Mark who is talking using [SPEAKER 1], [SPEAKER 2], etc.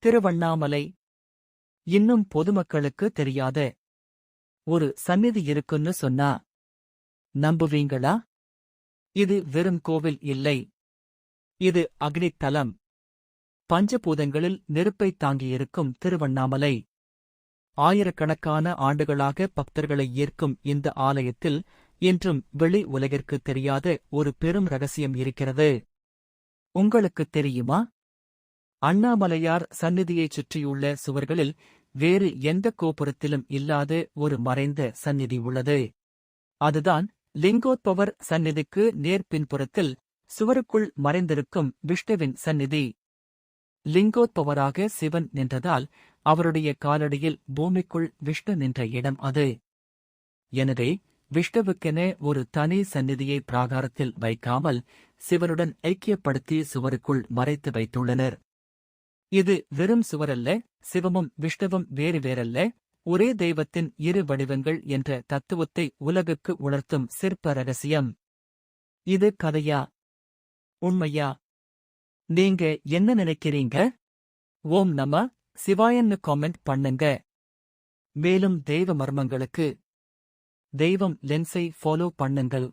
[SPEAKER 1] திருவண்ணாமலை. இன்னும் பொதுமக்களுக்கு தெரியாத ஒரு சந்நிதி இருக்குன்னு சொன்னா நம்புவீங்களா? இது வெறும் கோவில் இல்லை. இது அக்னித்தலம். பஞ்சபூதங்களில் நெருப்பைத் தாங்கியிருக்கும் திருவண்ணாமலை. ஆயிரக்கணக்கான ஆண்டுகளாக பக்தர்களை ஈர்க்கும் இந்த ஆலயத்தில் இன்றும் வெளி உலகிற்கு தெரியாத ஒரு பெரும் ரகசியம் இருக்கிறது. உங்களுக்குத் தெரியுமா? அண்ணாமலையார் சந்நிதியைச் சுற்றியுள்ள சுவர்களில் வேறு எந்த கோபுரத்திலும் இல்லாத ஒரு மறைந்த சந்நிதி உள்ளது. அதுதான் லிங்கோத்பவர் சந்நிதிக்கு நேர் பின்புறத்தில் சுவருக்குள் மறைந்திருக்கும் விஷ்ணுவின் சந்நிதி. லிங்கோத்பவராக சிவன் நின்றதால் அவருடைய காலடியில் பூமிக்குள் விஷ்ணு நின்ற இடம் அது. எனவே விஷ்ணுவுக்கென ஒரு தனி சந்நிதியை பிராகாரத்தில் வைக்காமல் சிவனுடன் ஐக்கியப்படுத்தி சுவருக்குள் மறைத்து வைத்துள்ளனர். இது வெறும் சுவரல்ல சிவமும் விஷ்ணுவும் வேறு வேறல்ல ஒரே தெய்வத்தின் இரு வடிவங்கள் என்ற தத்துவத்தை உலகுக்கு உணர்த்தும் சிற்ப ரகசியம் இது கதையா? உண்மையா? நீங்க என்ன நினைக்கிறீங்க? ஓம் நம சிவாயன்னு காமெண்ட் பண்ணுங்க. மேலும் தெய்வ மர்மங்களுக்கு தெய்வம் லென்ஸை ஃபாலோ பண்ணுங்கள்.